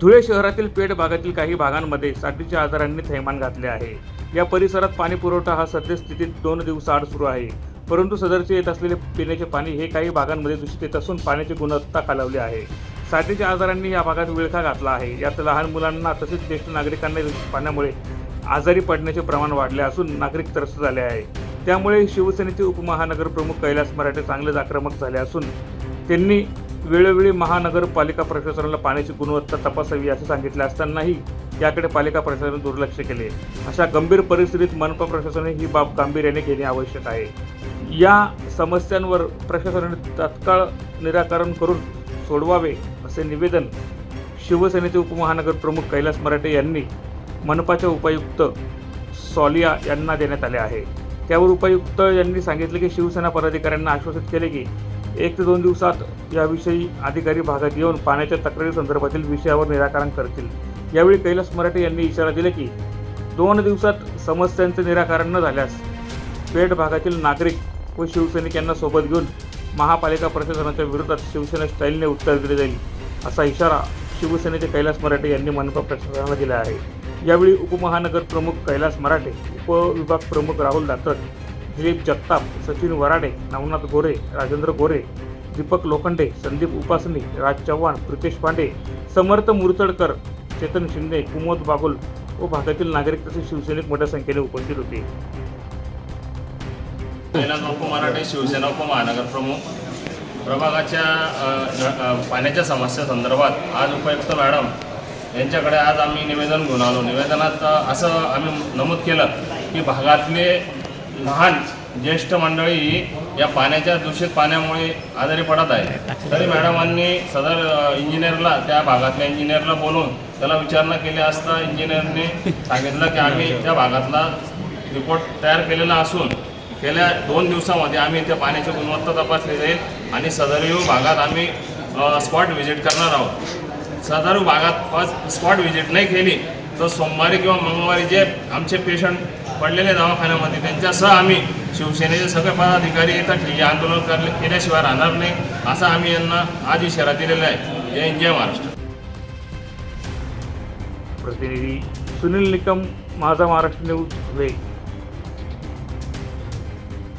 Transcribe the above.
धुळे शहरातील पेठ भागातील काही भागांमध्ये साथीच्या आजारांनी थैमान घातले आहे. या परिसरात पाणी पुरवठा हा सद्यस्थितीत दोन दिवसाआड सुरू आहे. परंतु सदरचे येत असलेले पिण्याचे पाणी हे काही भागांमध्ये दूषित येत असून पाण्याची गुणवत्ता खालावली आहे. साथीच्या आजारांनी या भागात विळखा घातला आहे. यात लहान मुलांना तसेच ज्येष्ठ नागरिकांना पाण्यामुळे आजारी पडण्याचे प्रमाण वाढले असून नागरिक त्रस्त झाले आहे. त्यामुळे शिवसेनेचे उपमहानगर प्रमुख कैलास मराठे चांगलेच आक्रमक झाले असून त्यांनी वेळोवेळी महानगरपालिका प्रशासनाला पाण्याची गुणवत्ता तपासावी असं सांगितले असतानाही याकडे पालिका प्रशासनाने दुर्लक्ष केले. अशा गंभीर परिस्थितीत मनपा प्रशासनाने ही बाब गांभीर्याने घेणे आवश्यक आहे. या समस्यांवर प्रशासनाने तात्काळ निराकरण करून सोडवावे असे निवेदन शिवसेनेचे उपमहानगर प्रमुख कैलास मराठे यांनी मनपाच्या उपायुक्त सॉलिया यांना देण्यात आले आहे. त्यावर उपायुक्त यांनी सांगितले की शिवसेना पदाधिकाऱ्यांना आश्वासित केले की एक ते दोन दिवसात याविषयी अधिकारी भागात येऊन पाण्याच्या तक्रारी संदर्भातील विषयावर निराकरण करतील. यावेळी कैलास मराठे यांनी इशारा दिला की दोन दिवसात समस्यांचे निराकरण न झाल्यास पेठ भागातील नागरिक व शिवसैनिक यांना सोबत घेऊन महापालिका प्रशासनाच्या विरोधात शिवसेना स्टाईलने उत्तर दिले जाईल असा इशारा शिवसेनेचे कैलास मराठे यांनी मनपा प्रशासनाला दिला आहे. यावेळी उपमहानगर प्रमुख कैलास मराठे उपविभाग प्रमुख राहुल दातट दिलीप जगताप सचिन वराडे नवनाथ गोरे राजेंद्र गोरे दीपक लोखंडे संदीप उपासनी राज चव्हाण प्रितेश पांडे समर्थ मुरतडकर चेतन शिंदे कुमोद बागुल व भागातील नागरिक तसेच शिवसैनिक मोठ्या संख्येने उपस्थित होते. मराठे शिवसेना उपमहानगर प्रमुख. प्रभागाच्या पाण्याच्या समस्या संदर्भात आज उपायुक्त मॅडम यांच्याकडे आज आम्ही निवेदन घेऊन आलो. निवेदनात असं आम्ही नमूद केलं की भागातले लहान ज्येष्ठ मंडळी या पाण्याच्या दूषित पाण्यामुळे आजारी पडत आहे तरी मॅडमांनी सदर इंजिनियरला त्या भागातल्या इंजिनियरला बोलवून त्याला विचारणा केली असता इंजिनियरने सांगितलं की आम्ही त्या भागातला रिपोर्ट तयार केलेला असून गेल्या दोन दिवसामध्ये आम्ही त्या पाण्याची गुणवत्ता तपासली जाईल आणि सदरीव भागात आम्ही स्पॉट व्हिजिट करणार आहोत. सदरीव भागात स्पॉट व्हिजिट नाही केली तर सोमवारी किंवा मंगळवारी जे आमचे पेशंट पडलेल्या दवाखान्यामध्ये. त्यांच्यासह आम्ही शिवसेनेचे सगळे पदाधिकारी येतात हे आंदोलन करले. केल्याशिवाय राहणार नाही असा आम्ही यांना आज इशारा दिलेला आहे. जय जय महाराष्ट्र. प्रतिनिधी सुनील निकम माझा महाराष्ट्र न्यूज वेग.